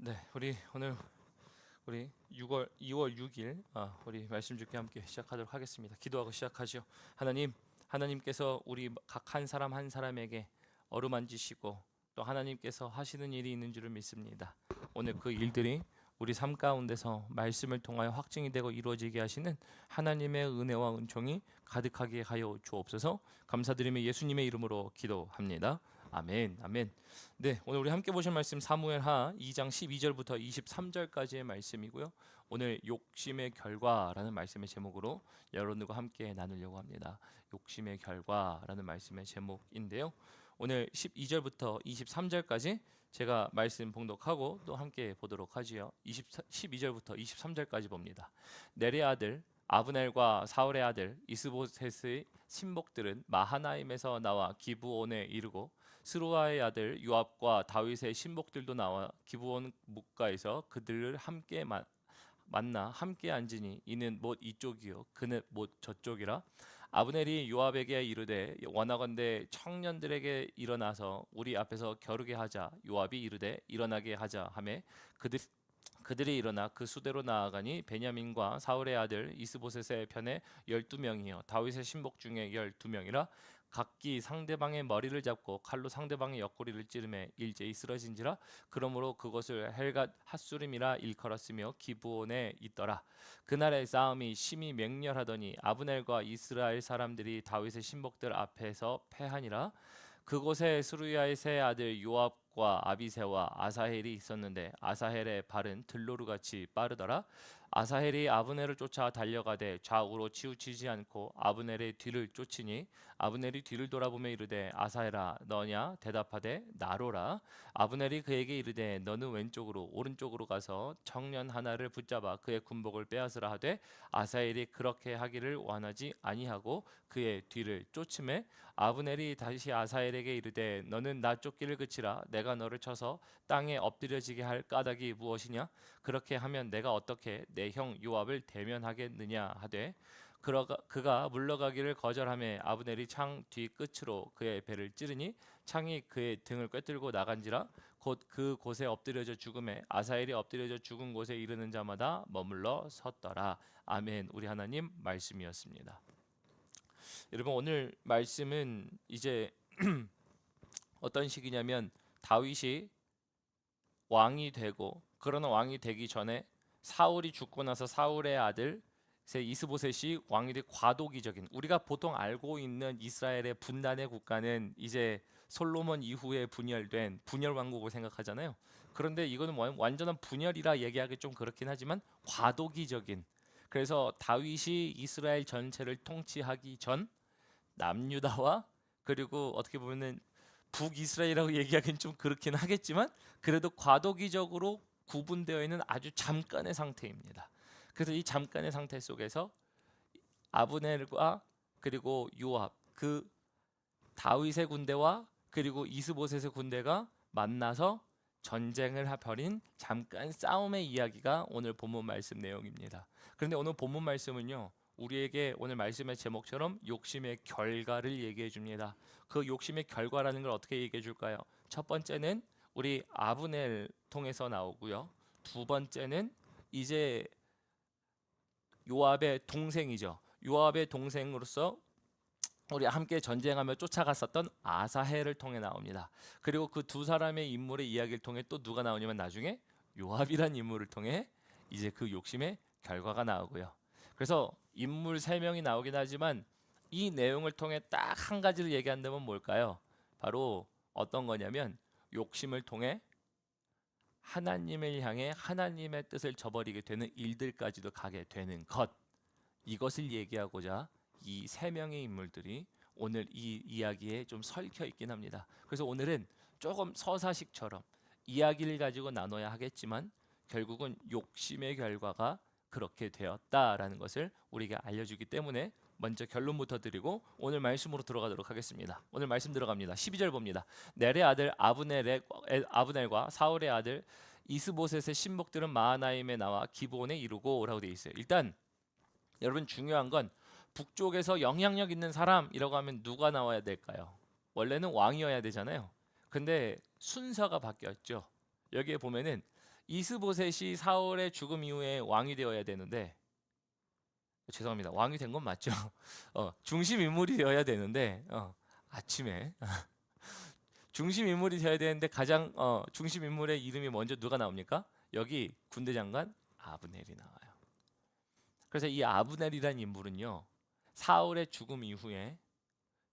네, 우리 오늘 우리 6월 2월 6일 아, 우리 말씀 듣기 함께 시작하도록 하겠습니다. 기도하고 시작하죠. 하나님, 하나님께서 우리 각 한 사람 한 사람에게 어루만지시고 또 하나님께서 하시는 일이 있는 줄을 믿습니다. 오늘 그 일들이 우리 삶 가운데서 말씀을 통하여 확증이 되고 이루어지게 하시는 하나님의 은혜와 은총이 가득하게 하여 주옵소서. 감사드리며 예수님의 이름으로 기도합니다. 아멘. 아멘. 네, 오늘 우리 함께 보실 말씀 사무엘하 2장 12절부터 23절까지의 말씀이고요. 오늘 욕심의 결과라는 말씀의 제목으로 여러분들과 함께 나누려고 합니다. 욕심의 결과라는 말씀의 제목인데요. 오늘 12절부터 23절까지 제가 말씀 봉독하고 또 함께 보도록 하지요. 20, 12절부터 23절까지 봅니다. 내레 아들 아브넬과 사울의 아들 이스보셋의 신복들은 마하나임에서 나와 기브온에 이르고 스루아의 아들 요압과 다윗의 신복들도 나와 기브온 묵가에서 그들을 함께 마, 만나 함께 앉으니 이는 못 이쪽이요. 그는 못 저쪽이라. 아브넬이 요압에게 이르되 원하건대 청년들에게 일어나서 우리 앞에서 겨루게 하자. 요압이 이르되 일어나게 하자 하매 그들 그들이 일어나 그 수대로 나아가니 베냐민과 사울의 아들 이스보셋의 편에 열두 명이요. 다윗의 신복 중에 열두 명이라 각기 상대방의 머리를 잡고 칼로 상대방의 옆구리를 찌르매 일제히 쓰러진지라 그러므로 그것을 헬갓 핫수림이라 일컬었으며 기브온에 있더라. 그날의 싸움이 심히 맹렬하더니 아브넬과 이스라엘 사람들이 다윗의 신복들 앞에서 패하니라. 그곳에 스루야의 세 아들 요압과 아비세와 아사헬이 있었는데 아사헬의 발은 들로루 같이 빠르더라 아사헬이 아브넬을 쫓아 달려가되 좌우로 치우치지 않고 아브넬의 뒤를 쫓으니 아브넬이 뒤를 돌아보며 이르되 아사헬아 너냐? 대답하되 나로라. 아브넬이 그에게 이르되 너는 왼쪽으로 오른쪽으로 가서 청년 하나를 붙잡아 그의 군복을 빼앗으라 하되 아사헬이 그렇게 하기를 원하지 아니하고 그의 뒤를 쫓음에 아브넬이 다시 아사헬에게 이르되 너는 나 쫓기를 그치라. 내가 너를 쳐서 땅에 엎드려지게 할 까닭이 무엇이냐? 그렇게 하면 내가 어떻게 내 형 요압을 대면하겠느냐 하되 그가 물러가기를 거절하며 아브넬이 창 뒤 끝으로 그의 배를 찌르니 창이 그의 등을 꿰뚫고 나간지라 곧 그 곳에 엎드려져 죽음에 아사엘이 엎드려져 죽은 곳에 이르는 자마다 머물러 섰더라. 아멘. 우리 하나님 말씀이었습니다. 여러분 오늘 말씀은 이제 어떤 식이냐면 다윗이 왕이 되고 그러나 왕이 되기 전에 사울이 죽고 나서 사울의 아들 세 이스보셋이 왕이 돼 과도기적인 우리가 보통 알고 있는 이스라엘의 분단의 국가는 이제 솔로몬 이후에 분열된 분열 왕국을 생각하잖아요. 그런데 이거는 뭐 완전한 분열이라 얘기하기 좀 그렇긴 하지만 과도기적인 그래서 다윗이 이스라엘 전체를 통치하기 전 남유다와 그리고 어떻게 보면은 북이스라엘이라고 얘기하기는 좀 그렇긴 하겠지만 그래도 과도기적으로 구분되어 있는 아주 잠깐의 상태입니다. 그래서 이 잠깐의 상태 속에서 아브넬과 그리고 요압 그 다윗의 군대와 그리고 이스보셋의 군대가 만나서 전쟁을 벌인 잠깐 싸움의 이야기가 오늘 본문 말씀 내용입니다. 그런데 오늘 본문 말씀은요. 우리에게 오늘 말씀의 제목처럼 욕심의 결과를 얘기해 줍니다. 그 욕심의 결과라는 걸 어떻게 얘기해 줄까요? 첫 번째는 우리 아브넬 통해서 나오고요. 두 번째는 이제 요압의 동생이죠. 요압의 동생으로서 우리 함께 전쟁하며 쫓아갔었던 아사헬을 통해 나옵니다. 그리고 그 두 사람의 인물의 이야기를 통해 또 누가 나오냐면 나중에 요압이란 인물을 통해 이제 그 욕심의 결과가 나오고요. 그래서 인물 세 명이 나오긴 하지만 이 내용을 통해 딱 한 가지를 얘기한다면 뭘까요? 바로 어떤 거냐면 욕심을 통해 하나님을 향해 하나님의 뜻을 저버리게 되는 일들까지도 가게 되는 것 이것을 얘기하고자 이 세 명의 인물들이 오늘 이 이야기에 좀 설켜 있긴 합니다. 그래서 오늘은 조금 서사식처럼 이야기를 가지고 나눠야 하겠지만 결국은 욕심의 결과가 그렇게 되었다라는 것을 우리에게 알려주기 때문에 먼저 결론부터 드리고 오늘 말씀으로 들어가도록 하겠습니다. 오늘 말씀 들어갑니다. 12절 봅니다. 넬의 아들 아브넬의 아브넬과 사울의 아들 이스보셋의 신복들은 마하나임에 나와 기브온에 이르고라고 되어 있어요. 일단 여러분 중요한 건 북쪽에서 영향력 있는 사람이라고 하면 누가 나와야 될까요? 원래는 왕이어야 되잖아요. 근데 순서가 바뀌었죠. 여기에 보면은 이스보셋이 사울의 죽음 이후에 왕이 되어야 되는데 죄송합니다. 왕이 된 건 맞죠. 어, 중심 인물이 되어야 되는데 어, 아침에 중심 인물이 되어야 되는데 가장 어, 중심 인물의 이름이 먼저 누가 나옵니까? 여기 군대 장관 아브넬이 나와요. 그래서 이 아브넬이라는 인물은요 사울의 죽음 이후에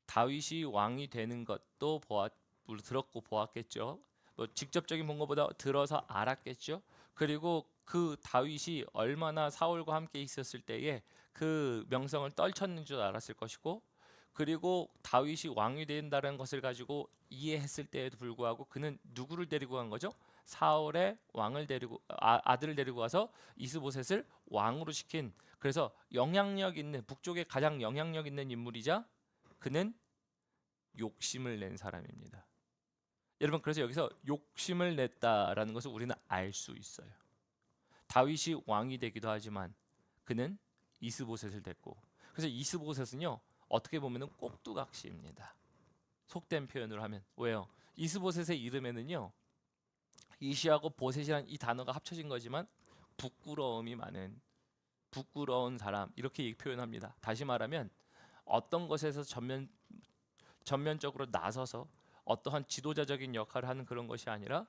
다윗이 왕이 되는 것도 보았 물- 들었고 보았겠죠. 뭐 직접적인 본 것보다 들어서 알았겠죠. 그리고 그 다윗이 얼마나 사울과 함께 있었을 때에 그 명성을 떨쳤는 줄 알았을 것이고 그리고 다윗이 왕이 된다는 것을 가지고 이해했을 때에도 불구하고 그는 누구를 데리고 간 거죠? 사울의 왕을 데리고 아, 아들을 데리고 와서 이스보셋을 왕으로 시킨 그래서 영향력 있는 북쪽에 가장 영향력 있는 인물이자 그는 욕심을 낸 사람입니다. 여러분 그래서 여기서 욕심을 냈다라는 것을 우리는 알 수 있어요. 다윗이 왕이 되기도 하지만 그는 이스보셋을 됐고 그래서 이스보셋은요 어떻게 보면은 꼭두각시입니다. 속된 표현으로 하면 왜요? 이스보셋의 이름에는요 이시하고 보셋이란 이 단어가 합쳐진 거지만 부끄러움이 많은 부끄러운 사람 이렇게 표현합니다. 다시 말하면 어떤 것에서 전면 전면적으로 나서서 어떠한 지도자적인 역할을 하는 그런 것이 아니라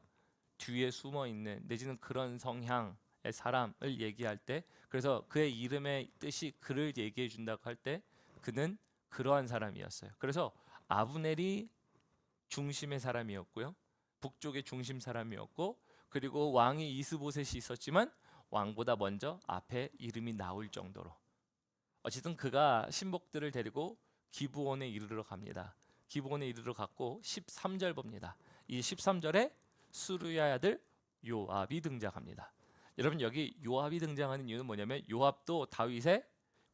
뒤에 숨어 있는 내지는 그런 성향의 사람을 얘기할 때 그래서 그의 이름의 뜻이 그를 얘기해 준다고 할 때 그는 그러한 사람이었어요. 그래서 아브넬이 중심의 사람이었고요. 북쪽의 중심 사람이었고 그리고 왕이 이스보셋이 있었지만 왕보다 먼저 앞에 이름이 나올 정도로 어쨌든 그가 신복들을 데리고 기브온에 이르러 갑니다. 기브온에 이르러 갔고 13절 봅니다. 이 13절에 수르야의 아들 요압이 등장합니다. 여러분 여기 요압이 등장하는 이유는 뭐냐면 요압도 다윗의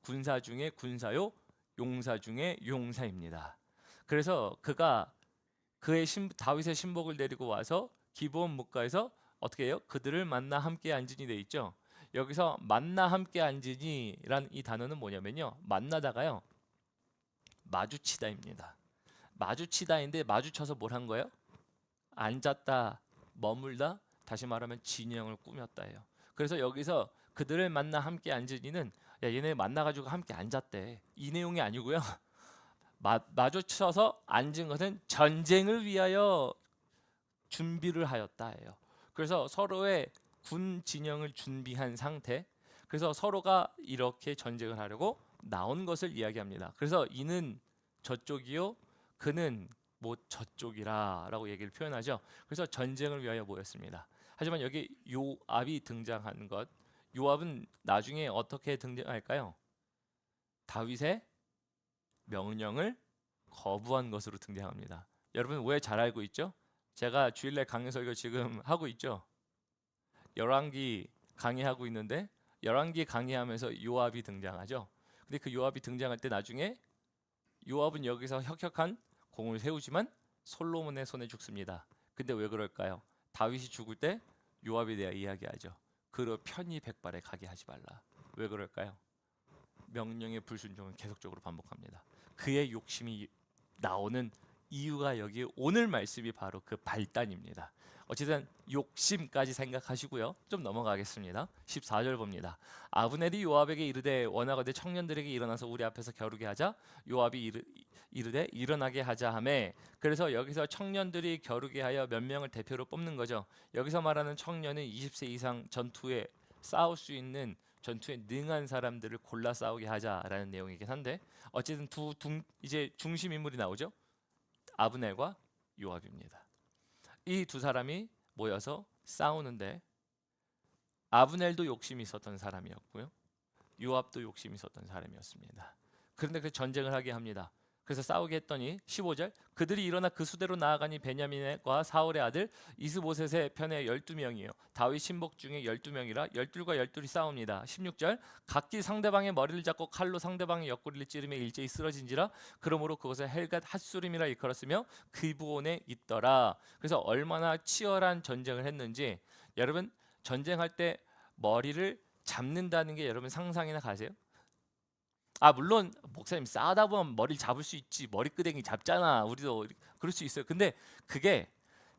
군사 중에 군사요 용사 중에 용사입니다. 그래서 그가 그의 신, 다윗의 신복을 데리고 와서 기브온 묵가에서 어떻게 해요? 그들을 만나 함께 앉으니 돼 있죠. 여기서 만나 함께 앉으니란 이 단어는 뭐냐면요. 만나다가요. 마주치다입니다. 마주치다인데 마주쳐서 뭘 한 거예요? 앉았다, 머물다, 다시 말하면 진영을 꾸몄다예요. 그래서 여기서 그들을 만나 함께 앉으니는 야 얘네 만나가지고 함께 앉았대 이 내용이 아니고요. 마, 마주쳐서 앉은 것은 전쟁을 위하여 준비를 하였다예요. 그래서 서로의 군 진영을 준비한 상태. 그래서 서로가 이렇게 전쟁을 하려고 나온 것을 이야기합니다. 그래서 이는 저쪽이요, 그는 뭐 저쪽이라라고 얘기를 표현하죠. 그래서 전쟁을 위하여 모였습니다. 하지만 여기 요압이 등장하는 것, 요압은 나중에 어떻게 등장할까요? 다윗의 명령을 거부한 것으로 등장합니다. 여러분 왜 잘 알고 있죠? 제가 주일날 강의 설교 지금 하고 있죠. 열왕기 강의하고 있는데 열왕기 강의하면서 요압이 등장하죠. 근데 그 요압이 등장할 때 나중에 요압은 여기서 혁혁한 공을 세우지만 솔로몬의 손에 죽습니다. 근데 왜 그럴까요? 다윗이 죽을 때 요압에 대해 이야기하죠. 그로 편히 백발에 가게 하지 말라. 왜 그럴까요? 명령의 불순종을 계속적으로 반복합니다. 그의 욕심이 나오는 이유가 여기 오늘 말씀이 바로 그 발단입니다. 어쨌든 욕심까지 생각하시고요. 좀 넘어가겠습니다. 14절 봅니다. 아브넬이 요압에게 이르되 원하거든 청년들에게 일어나서 우리 앞에서 겨루게 하자. 요압이 이르, 이르되 일어나게 하자 하매 그래서 여기서 청년들이 겨루게 하여 몇 명을 대표로 뽑는 거죠. 여기서 말하는 청년은 20세 이상 전투에 싸울 수 있는 전투에 능한 사람들을 골라 싸우게 하자라는 내용이긴 한데 어쨌든 두 둥, 이제 중심 인물이 나오죠. 아브넬과 요압입니다. 이 두 사람이 모여서 싸우는데 아브넬도 욕심이 있었던 사람이었고요. 요압도 욕심이 있었던 사람이었습니다. 그런데 그 전쟁을 하게 합니다. 그래서 싸우게 했더니 15절 그들이 일어나 그 수대로 나아가니 베냐민과 사울의 아들 이스보셋의 편에 12명이에요. 다윗 신복 중에 12명이라 12과 12이 싸웁니다. 16절 각기 상대방의 머리를 잡고 칼로 상대방의 옆구리를 찌르며 일제히 쓰러진지라 그러므로 그것을 헬갓 핫수림이라 일컬었으며 기브온에 있더라. 그래서 얼마나 치열한 전쟁을 했는지 여러분 전쟁할 때 머리를 잡는다는 게 여러분 상상이나 가세요? 아 물론 목사님 싸다 보면 머리를 잡을 수 있지 머리끄댕이 잡잖아 우리도 그럴 수 있어요 근데 그게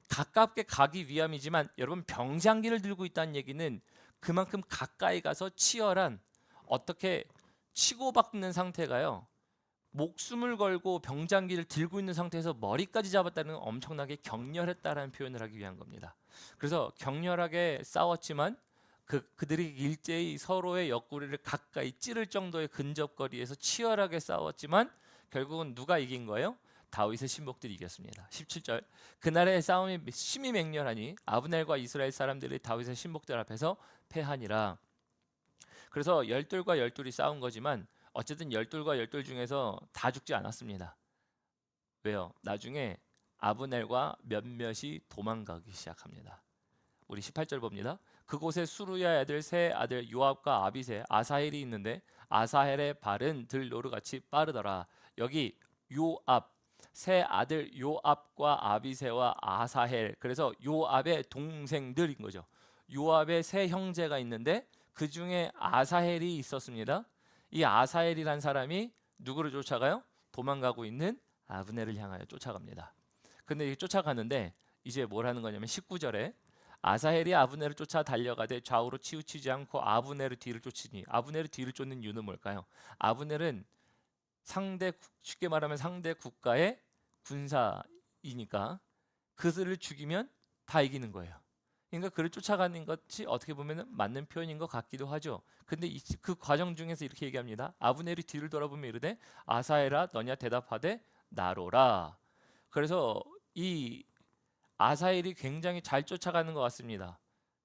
가깝게 가기 위함이지만 여러분 병장기를 들고 있다는 얘기는 그만큼 가까이 가서 치열한 어떻게 치고받는 상태가요. 목숨을 걸고 병장기를 들고 있는 상태에서 머리까지 잡았다는 건 엄청나게 격렬했다라는 표현을 하기 위한 겁니다. 그래서 격렬하게 싸웠지만 그 그들이 일제히 서로의 옆구리를 가까이 찌를 정도의 근접거리에서 치열하게 싸웠지만 결국은 누가 이긴 거예요? 다윗의 신복들이 이겼습니다. 17절 그날의 싸움이 심히 맹렬하니 아브넬과 이스라엘 사람들이 다윗의 신복들 앞에서 패하니라. 그래서 열둘과 열둘이 싸운 거지만 어쨌든 열둘과 열둘 중에서 다 죽지 않았습니다. 왜요? 나중에 아브넬과 몇몇이 도망가기 시작합니다. 우리 18절 봅니다. 그곳에 수루야 아들 세 아들 요압과 아비세 아사헬이 있는데 아사헬의 발은 들노루같이 빠르더라. 여기 요압 세 아들 요압과 아비세와 아사헬 그래서 요압의 동생들인 거죠. 요압의 세 형제가 있는데 그 중에 아사헬이 있었습니다. 이 아사헬이란 사람이 누구를 쫓아가요? 도망가고 있는 아브넬을 향하여 쫓아갑니다. 근데 이 쫓아가는데 이제 뭘 하는 거냐면 19절에 아사헬이 아브넬을 쫓아 달려가되 좌우로 치우치지 않고 아브넬의 뒤를 쫓으니 아브넬의 뒤를 쫓는 이유는 뭘까요? 아브넬은 상대 쉽게 말하면 상대 국가의 군사이니까 그들을 죽이면 다 이기는 거예요. 그러니까 그를 쫓아가는 것이 어떻게 보면 맞는 표현인 것 같기도 하죠. 근데 이, 그 과정 중에서 이렇게 얘기합니다. 아브넬이 뒤를 돌아보며 이르되 아사엘아 너냐 대답하되 나로라. 그래서 이 아사엘이 굉장히 잘 쫓아가는 것 같습니다.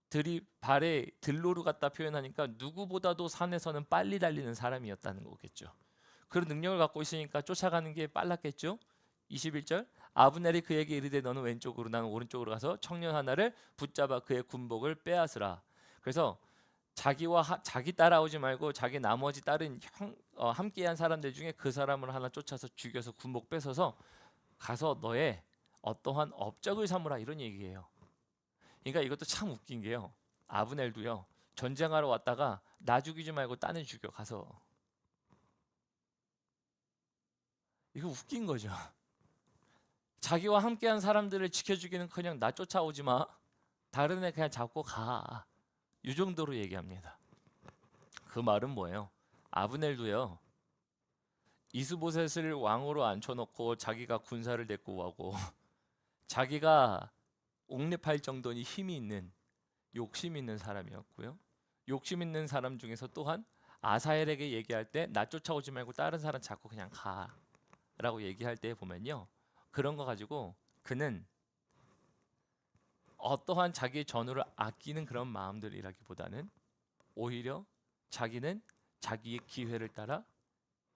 들이 발에 들로루 같다 표현하니까 누구보다도 산에서는 빨리 달리는 사람이었다는 거겠죠. 그런 능력을 갖고 있으니까 쫓아가는 게 빨랐겠죠. 21절 아브넬이 그에게 이르되 너는 왼쪽으로 나는 오른쪽으로 가서 청년 하나를 붙잡아 그의 군복을 빼앗으라. 그래서 자기와 하, 자기 따라오지 말고 자기 나머지 다른 형, 어, 함께한 사람들 중에 그 사람을 하나 쫓아서 죽여서 군복 뺏어서 가서 너의 어떠한 업적을 삼으라 이런 얘기예요. 그러니까 이것도 참 웃긴 게요. 아브넬도요. 전쟁하러 왔다가 나 죽이지 말고 딴애 죽여 가서 이거 웃긴 거죠. 자기와 함께한 사람들을 지켜주기는커녕 나 쫓아오지 마. 다른 애 그냥 잡고 가. 이 정도로 얘기합니다. 그 말은 뭐예요? 아브넬도요. 이스보셋을 왕으로 앉혀놓고 자기가 군사를 데리고 오고 자기가 옥랩할 정도니 힘이 있는 욕심 있는 사람이었고요. 욕심 있는 사람 중에서 또한 아사엘에게 얘기할 때 나 쫓아오지 말고 다른 사람 잡고 그냥 가라고 얘기할 때 보면요. 그런 거 가지고 그는 어떠한 자기의 전우를 아끼는 그런 마음들이라기보다는 오히려 자기는 자기의 기회를 따라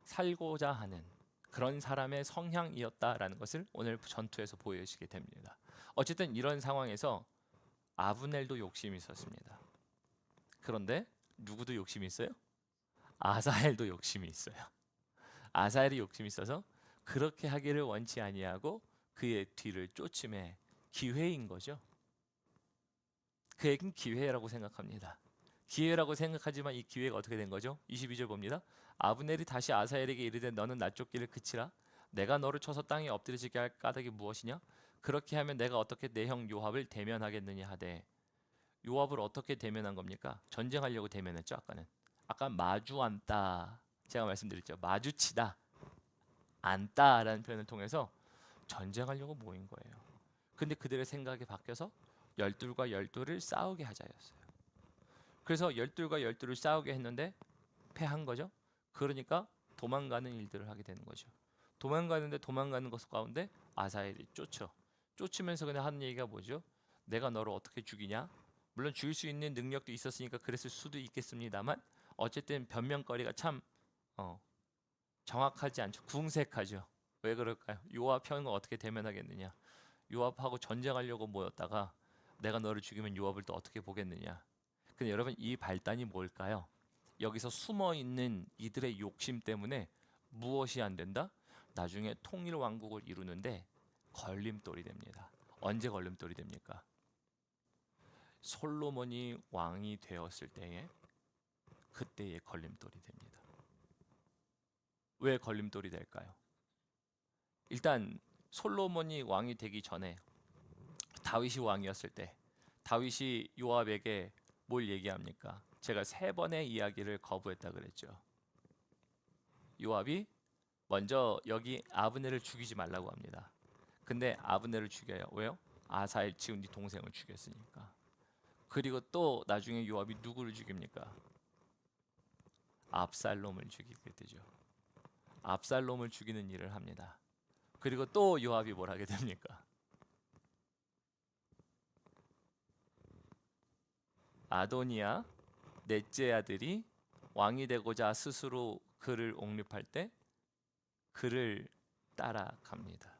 살고자 하는 그런 사람의 성향이었다라는 것을 오늘 전투에서 보여주게 됩니다. 어쨌든 이런 상황에서 아브넬도 욕심이 있었습니다. 그런데 누구도 욕심이 있어요? 아사엘도 욕심이 있어요. 아사엘이 욕심이 있어서 그렇게 하기를 원치 아니하고 그의 뒤를 쫓음에 기회인 거죠. 그에겐 기회라고 생각합니다. 기회라고 생각하지만 이 기회가 어떻게 된 거죠? 22절 봅니다. 아브넬이 다시 아사엘에게 이르되 너는 나 쫓기를 그치라. 내가 너를 쳐서 땅에 엎드려지게 할 까닭이 무엇이냐? 그렇게 하면 내가 어떻게 내 형 요압을 대면하겠느냐 하되 요압을 어떻게 대면한 겁니까? 전쟁하려고 대면했죠 아까는. 아까 마주 앉다 제가 말씀드렸죠 마주치다 앉다라는 표현을 통해서 전쟁하려고 모인 거예요. 근데 그들의 생각이 바뀌어서 열둘과 열둘을 싸우게 하자였어요. 그래서 열둘과 열둘을 싸우게 했는데 패한 거죠. 그러니까 도망가는 일들을 하게 되는 거죠. 도망가는데 도망가는 것 가운데 아사엘이 쫓죠. 쫓으면서 그냥 하는 얘기가 뭐죠? 내가 너를 어떻게 죽이냐? 물론 죽일 수 있는 능력도 있었으니까 그랬을 수도 있겠습니다만 어쨌든 변명거리가 참 어, 정확하지 않죠. 궁색하죠. 왜 그럴까요? 요압 형은 어떻게 대면하겠느냐? 요압하고 전쟁하려고 모였다가 내가 너를 죽이면 요압을 또 어떻게 보겠느냐? 근데 여러분 이 발단이 뭘까요? 여기서 숨어 있는 이들의 욕심 때문에 무엇이 안 된다? 나중에 통일 왕국을 이루는데 걸림돌이 됩니다. 언제 걸림돌이 됩니까? 솔로몬이 왕이 되었을 때에 그때의 걸림돌이 됩니다. 왜 걸림돌이 될까요? 일단 솔로몬이 왕이 되기 전에 다윗이 왕이었을 때 다윗이 요압에게 뭘 얘기합니까? 제가 세 번의 이야기를 거부했다 그랬죠. 요압이 먼저 여기 아브네를 죽이지 말라고 합니다. 근데 아브네를 죽여요. 왜요? 아사엘 지금 네 동생을 죽였으니까. 그리고 또 나중에 요압이 누구를 죽입니까? 압살롬을 죽이게 되죠. 압살롬을 죽이는 일을 합니다. 그리고 또 요압이 뭘 하게 됩니까? 아도니아 넷째 아들이 왕이 되고자 스스로 그를 옹립할 때 그를 따라갑니다.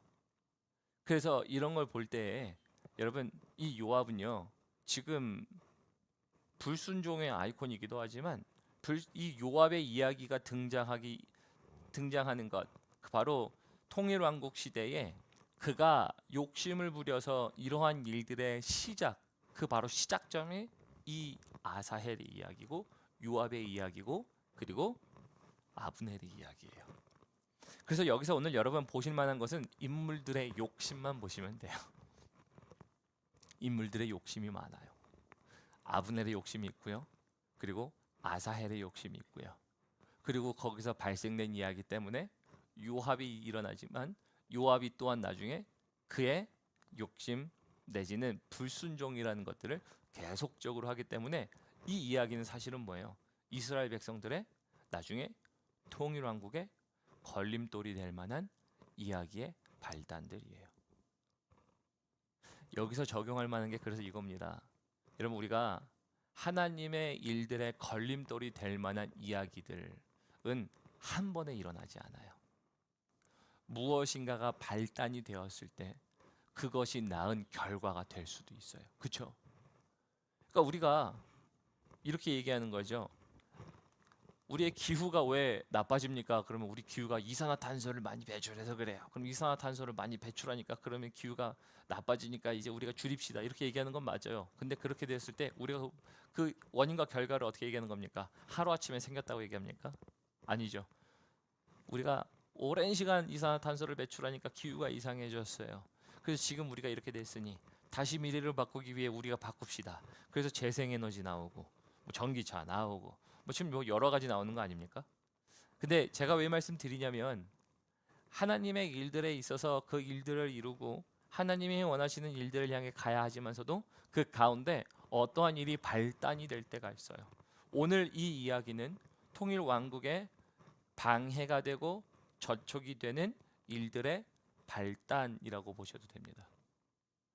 그래서 이런 걸 볼때 여러분 이 요압은요 지금 불순종의 아이콘이기도 하지만 불, 이 요압의 이야기가 등장하기 등장하는 것그 바로 통일 왕국 시대에 그가 욕심을 부려서 이러한 일들의 시작 그 바로 시작점이 이 아사헬의 이야기고 요압의 이야기고 그리고 아브넬의 이야기예요. 그래서 여기서 오늘 여러분 보실 만한 것은 인물들의 욕심만 보시면 돼요. 인물들의 욕심이 많아요. 아브넬의 욕심이 있고요. 그리고 아사헬의 욕심이 있고요. 그리고 거기서 발생된 이야기 때문에 요압이 일어나지만 요압이 또한 나중에 그의 욕심 내지는 불순종이라는 것들을 계속적으로 하기 때문에 이 이야기는 사실은 뭐예요? 이스라엘 백성들의 나중에 통일 왕국의 걸림돌이 될 만한 이야기의 발단들이에요. 여기서 적용할 만한 게 그래서 이겁니다. 여러분 우리가 하나님의 일들의 걸림돌이 될 만한 이야기들은 한 번에 일어나지 않아요. 무엇인가가 발단이 되었을 때 그것이 나은 결과가 될 수도 있어요. 그렇죠? 그러니까 우리가 이렇게 얘기하는 거죠. 우리의 기후가 왜 나빠집니까? 그러면 우리 기후가 이산화탄소를 많이 배출해서 그래요. 그럼 이산화탄소를 많이 배출하니까 그러면 기후가 나빠지니까 이제 우리가 줄입시다. 이렇게 얘기하는 건 맞아요. 근데 그렇게 됐을 때 우리가 그 원인과 결과를 어떻게 얘기하는 겁니까? 하루아침에 생겼다고 얘기합니까? 아니죠. 우리가 오랜 시간 이산화탄소를 배출하니까 기후가 이상해졌어요. 그래서 지금 우리가 이렇게 됐으니 다시 미래를 바꾸기 위해 우리가 바꿉시다. 그래서 재생에너지 나오고 뭐 전기차 나오고 뭐 지금 뭐 여러 가지 나오는 거 아닙니까? 근데 제가 왜 말씀드리냐면 하나님의 일들에 있어서 그 일들을 이루고 하나님이 원하시는 일들을 향해 가야 하지만서도 그 가운데 어떠한 일이 발단이 될 때가 있어요. 오늘 이 이야기는 통일 왕국의 방해가 되고 저촉이 되는 일들의 발단이라고 보셔도 됩니다.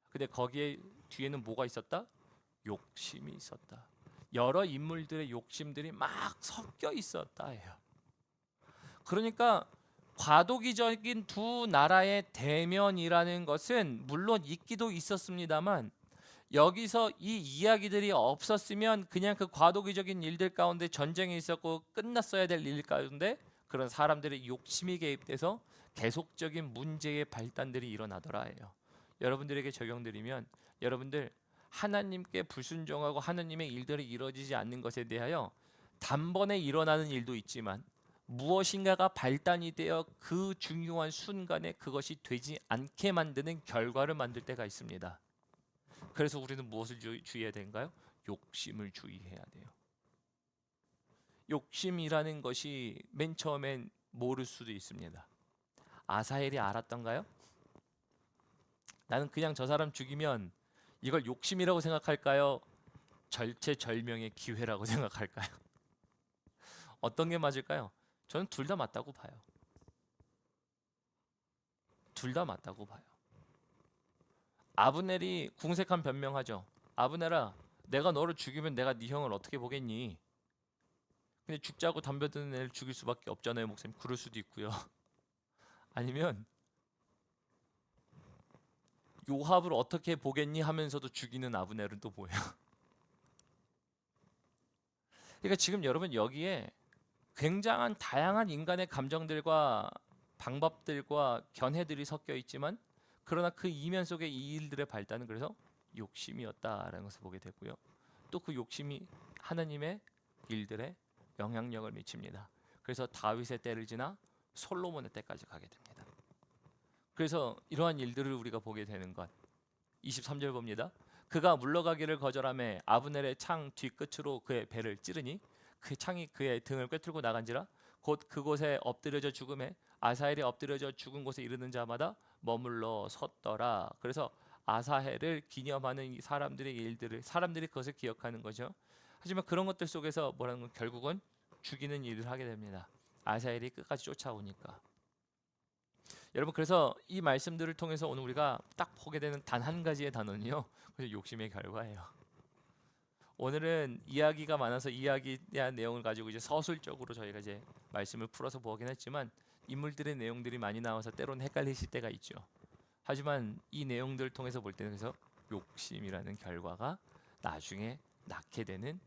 근데 거기에 뒤에는 뭐가 있었다? 욕심이 있었다. 여러 인물들의 욕심들이 막 섞여 있었다예요. 그러니까 과도기적인 두 나라의 대면이라는 것은 물론 있기도 있었습니다만 여기서 이 이야기들이 없었으면 그냥 그 과도기적인 일들 가운데 전쟁이 있었고 끝났어야 될 일 가운데 그런 사람들의 욕심이 개입돼서 계속적인 문제의 발단들이 일어나더라예요. 여러분들에게 적용드리면 여러분들 하나님께 불순종하고 하나님의 일들이 이루어지지 않는 것에 대하여 단번에 일어나는 일도 있지만 무엇인가가 발단이 되어 그 중요한 순간에 그것이 되지 않게 만드는 결과를 만들 때가 있습니다. 그래서 우리는 무엇을 주, 주의해야 되는가요? 욕심을 주의해야 돼요. 욕심이라는 것이 맨 처음엔 모를 수도 있습니다. 아사엘이 알았던가요? 나는 그냥 저 사람 죽이면 이걸 욕심이라고 생각할까요? 절체절명의 기회라고 생각할까요? 어떤 게 맞을까요? 저는 둘 다 맞다고 봐요. 둘 다 맞다고 봐요. 아브넬이 궁색한 변명하죠. 아브넬아, 내가 너를 죽이면 내가 네 형을 어떻게 보겠니? 근데 죽자고 덤벼드는 애를 죽일 수밖에 없잖아요, 목사님. 그럴 수도 있고요. 아니면 요합을 어떻게 보겠니 하면서도 죽이는 아브넬은 또 뭐예요? 그러니까 지금 여러분 여기에 굉장한 다양한 인간의 감정들과 방법들과 견해들이 섞여 있지만 그러나 그 이면 속에 이 일들의 발단은 그래서 욕심이었다라는 것을 보게 되고요. 또 그 욕심이 하나님의 일들에 영향력을 미칩니다. 그래서 다윗의 때를 지나 솔로몬의 때까지 가게 됩니다. 그래서 이러한 일들을 우리가 보게 되는 것 23절 봅니다. 그가 물러가기를 거절함에 아브넬의 창 뒤끝으로 그의 배를 찌르니 그 창이 그의 등을 꿰뚫고 나간지라 곧 그곳에 엎드려져 죽음에 아사헬이 엎드려져 죽은 곳에 이르는 자마다 머물러 섰더라. 그래서 아사헬을 기념하는 이 사람들의 일들을 사람들이 그것을 기억하는 거죠. 하지만 그런 것들 속에서 뭐라는 건 결국은 죽이는 일을 하게 됩니다. 아사엘이 끝까지 쫓아오니까. 여러분 그래서 이 말씀들을 통해서 오늘 우리가 딱 보게 되는 단 한 가지의 단어는요. 그래서 욕심의 결과예요. 오늘은 이야기가 많아서 이야기에 대한 내용을 가지고 이제 서술적으로 저희가 이제 말씀을 풀어서 보긴 했지만 인물들의 내용들이 많이 나와서 때로는 헷갈리실 때가 있죠. 하지만 이 내용들을 통해서 볼 때는 그래서 욕심이라는 결과가 나중에 낳게 되는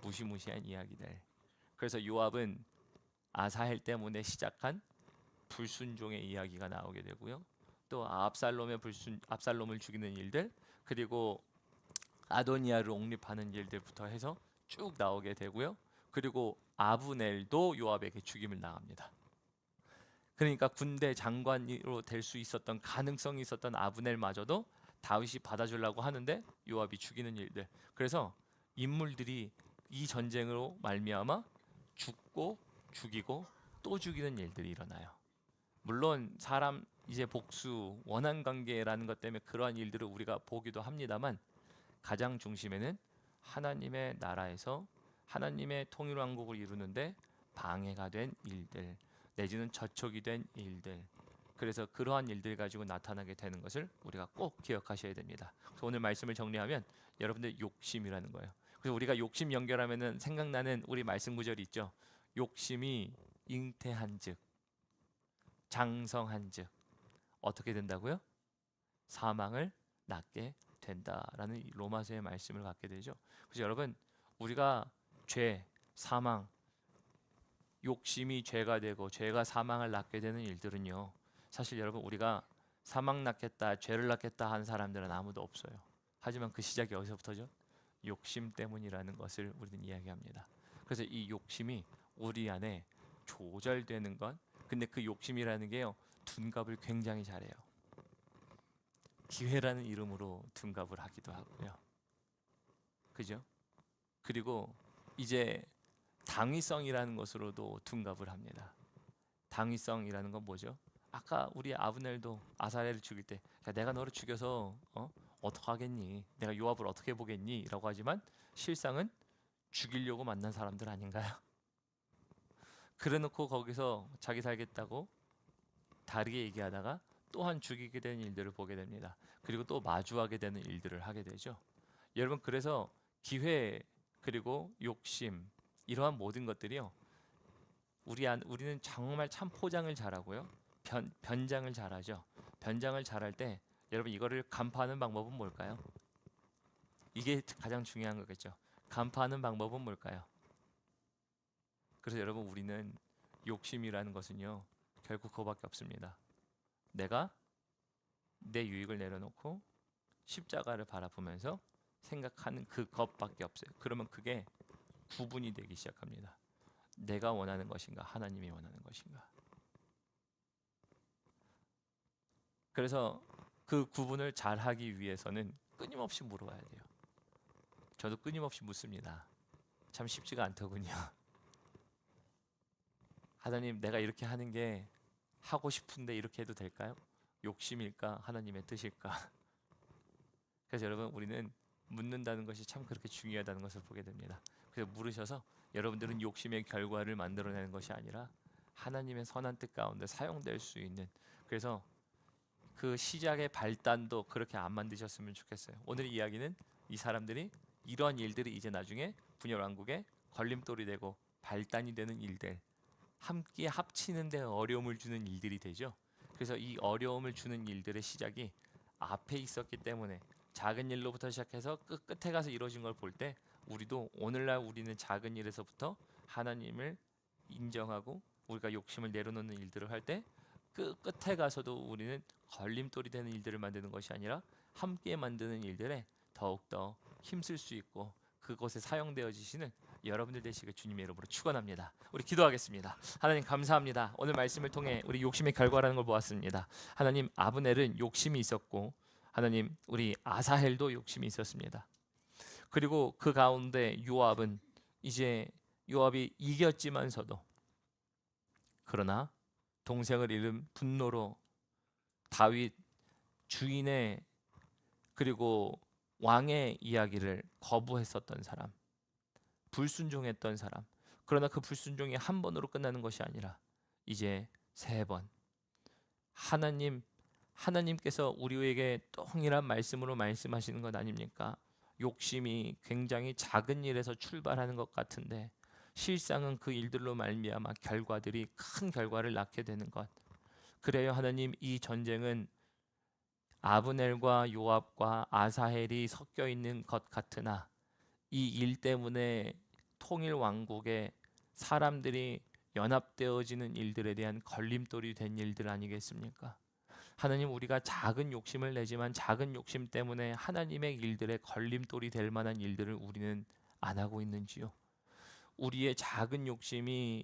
무시무시한 이야기들. 그래서 요압은 아사헬 때문에 시작한 불순종의 이야기가 나오게 되고요. 또 압살롬의 불순 압살롬을 죽이는 일들 그리고 아도니아를 옹립하는 일들부터 해서 쭉 나오게 되고요. 그리고 아브넬도 요압에게 죽임을 당합니다. 그러니까 군대 장관으로 될 수 있었던 가능성이 있었던 아브넬마저도 다윗이 받아주려고 하는데 요압이 죽이는 일들. 그래서 인물들이 이 전쟁으로 말미암아 죽고 죽이고 또 죽이는 일들이 일어나요. 물론 사람 이제 복수 원한 관계라는 것 때문에 그러한 일들을 우리가 보기도 합니다만 가장 중심에는 하나님의 나라에서 하나님의 통일 왕국을 이루는데 방해가 된 일들 내지는 저촉이 된 일들 그래서 그러한 일들 가지고 나타나게 되는 것을 우리가 꼭 기억하셔야 됩니다. 오늘 말씀을 정리하면 여러분들 욕심이라는 거예요. 그래서 우리가 욕심 연결하면은 생각나는 우리 말씀 구절이 있죠. 욕심이 잉태한즉 장성한즉 어떻게 된다고요? 사망을 낳게 된다라는 이 로마서의 말씀을 갖게 되죠. 그래서 여러분 우리가 죄, 사망, 욕심이 죄가 되고 죄가 사망을 낳게 되는 일들은요. 사실 여러분 우리가 사망 낳겠다, 죄를 낳겠다 한 사람들은 아무도 없어요. 하지만 그 시작이 어디서부터죠? 욕심 때문이라는 것을 우리는 이야기합니다. 그래서 이 욕심이 우리 안에 조절되는 건 근데 그 욕심이라는 게요. 둔갑을 굉장히 잘해요. 기회라는 이름으로 둔갑을 하기도 하고요. 그죠? 그리고 이제 당위성이라는 것으로도 둔갑을 합니다. 당위성이라는 건 뭐죠? 아까 우리 아브넬도 아사렐을 죽일 때 야, 내가 너를 죽여서 어? 어떡하겠니? 내가 요압을 어떻게 보겠니? 라고 하지만 실상은 죽이려고 만난 사람들 아닌가요? 그래놓고 거기서 자기 살겠다고 다르게 얘기하다가 또한 죽이게 되는 일들을 보게 됩니다. 그리고 또 마주하게 되는 일들을 하게 되죠. 여러분 그래서 기회 그리고 욕심 이러한 모든 것들이요. 우리 안 우리는 정말 참 포장을 잘하고요. 변 변장을 잘하죠. 변장을 잘할 때 여러분 이거를 간파하는 방법은 뭘까요? 이게 가장 중요한 거겠죠. 간파하는 방법은 뭘까요? 그래서 여러분 우리는 욕심이라는 것은요 결국 그거밖에 없습니다. 내가 내 유익을 내려놓고 십자가를 바라보면서 생각하는 그 것밖에 없어요. 그러면 그게 구분이 되기 시작합니다. 내가 원하는 것인가, 하나님이 원하는 것인가. 그래서 그 구분을 잘 하기 위해서는 끊임없이 물어봐야 돼요. 저도 끊임없이 묻습니다. 참 쉽지가 않더군요. 하나님, 내가 이렇게 하는 게 하고 싶은데 이렇게 해도 될까요? 욕심일까? 하나님의 뜻일까? 그래서 여러분, 우리는 묻는다는 것이 참 그렇게 중요하다는 것을 보게 됩니다. 그래서 물으셔서 여러분들은 욕심의 결과를 만들어내는 것이 아니라 하나님의 선한 뜻 가운데 사용될 수 있는 그래서 그 시작의 발단도 그렇게 안 만드셨으면 좋겠어요. 오늘 이야기는 이 사람들이 이러한 일들이 이제 나중에 분열 왕국의 걸림돌이 되고 발단이 되는 일들 함께 합치는 데 어려움을 주는 일들이 되죠. 그래서 이 어려움을 주는 일들의 시작이 앞에 있었기 때문에 작은 일로부터 시작해서 끝 끝에 가서 이루어진 걸 볼 때 우리도 오늘날 우리는 작은 일에서부터 하나님을 인정하고 우리가 욕심을 내려놓는 일들을 할때그 끝에 가서도 우리는 걸림돌이 되는 일들을 만드는 것이 아니라 함께 만드는 일들에 더욱더 힘쓸 수 있고 그곳에 사용되어지시는 여러분들 되시길 주님의 이름으로 축원합니다. 우리 기도하겠습니다. 하나님 감사합니다. 오늘 말씀을 통해 우리 욕심의 결과라는 걸 보았습니다. 하나님 아브넬은 욕심이 있었고 하나님 우리 아사헬도 욕심이 있었습니다. 그리고 그 가운데 요압은 이제 요압이 이겼지만서도 그러나 동생을 잃은 분노로 다윗 주인의 그리고 왕의 이야기를 거부했었던 사람, 불순종했던 사람. 그러나 그 불순종이 한 번으로 끝나는 것이 아니라 이제 세 번. 하나님 하나님께서 우리에게 동일한 말씀으로 말씀하시는 것 아닙니까? 욕심이 굉장히 작은 일에서 출발하는 것 같은데 실상은 그 일들로 말미암아 결과들이 큰 결과를 낳게 되는 것. 그래요 하나님 이 전쟁은 아브넬과 요압과 아사헬이 섞여 있는 것 같으나 이 일 때문에 통일 왕국의 사람들이 연합되어지는 일들에 대한 걸림돌이 된 일들 아니겠습니까? 하나님 우리가 작은 욕심을 내지만 작은 욕심 때문에 하나님의 일들에 걸림돌이 될 만한 일들을 우리는 안 하고 있는지요? 우리의 작은 욕심이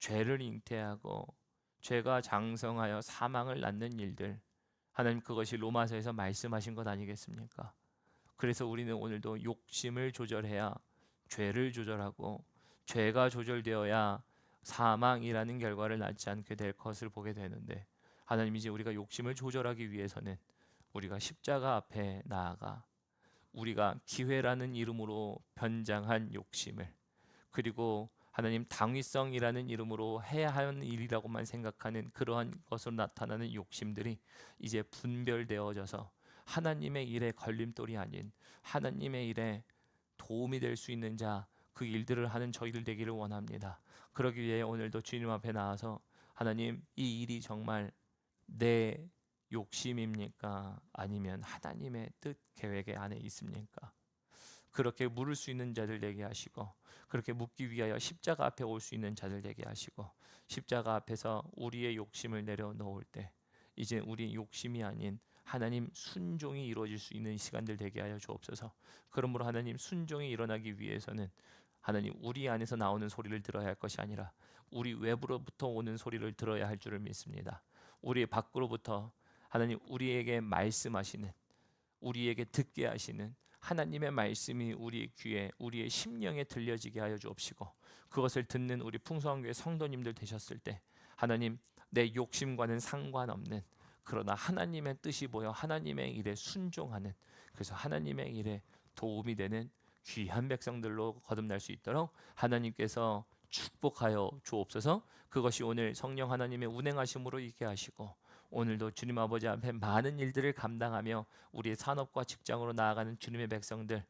죄를 잉태하고 죄가 장성하여 사망을 낳는 일들 하나님 그것이 로마서에서 말씀하신 것 아니겠습니까? 그래서 우리는 오늘도 욕심을 조절해야 죄를 조절하고 죄가 조절되어야 사망이라는 결과를 낳지 않게 될 것을 보게 되는데 하나님 이제 우리가 욕심을 조절하기 위해서는 우리가 십자가 앞에 나아가 우리가 기회라는 이름으로 변장한 욕심을 그리고 하나님 당위성이라는 이름으로 해야 하는 일이라고만 생각하는 그러한 것으로 나타나는 욕심들이 이제 분별되어져서 하나님의 일에 걸림돌이 아닌 하나님의 일에 도움이 될 수 있는 자 그 일들을 하는 저희들 되기를 원합니다. 그러기 위해 오늘도 주님 앞에 나와서 하나님 이 일이 정말 내 욕심입니까? 아니면 하나님의 뜻 계획의 안에 있습니까? 그렇게 물을 수 있는 자들 되게 하시고 그렇게 묻기 위하여 십자가 앞에 올 수 있는 자들 되게 하시고 십자가 앞에서 우리의 욕심을 내려놓을 때 이제 우리 욕심이 아닌 하나님 순종이 이루어질 수 있는 시간들 되게 하여 주옵소서. 그러므로 하나님 순종이 일어나기 위해서는 하나님 우리 안에서 나오는 소리를 들어야 할 것이 아니라 우리 외부로부터 오는 소리를 들어야 할 줄을 믿습니다. 우리 밖으로부터 하나님 우리에게 말씀하시는 우리에게 듣게 하시는 하나님의 말씀이 우리의 귀에 우리의 심령에 들려지게 하여 주옵시고 그것을 듣는 우리 풍성교회 성도님들 되셨을 때 하나님 내 욕심과는 상관없는 그러나 하나님의 뜻이 보여 하나님의 일에 순종하는 그래서 하나님의 일에 도움이 되는 귀한 백성들로 거듭날 수 있도록 하나님께서 축복하여 주옵소서. 그것이 오늘 성령 하나님의 운행하심으로 있게 하시고 오늘도 주님 아버지 앞에 많은 일들을 감당하며 우리의 산업과 직장으로 나아가는 주님의 백성들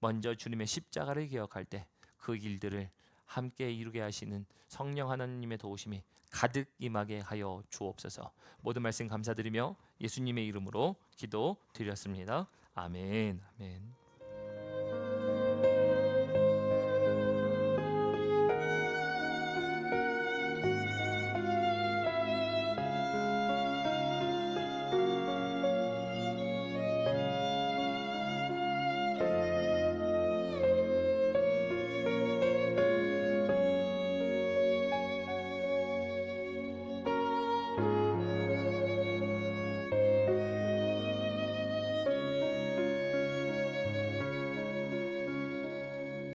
먼저 주님의 십자가를 기억할 때 그 일들을 함께 이루게 하시는 성령 하나님의 도우심이 가득 임하게 하여 주옵소서. 모든 말씀 감사드리며 예수님의 이름으로 기도 드렸습니다. 아멘. 아멘.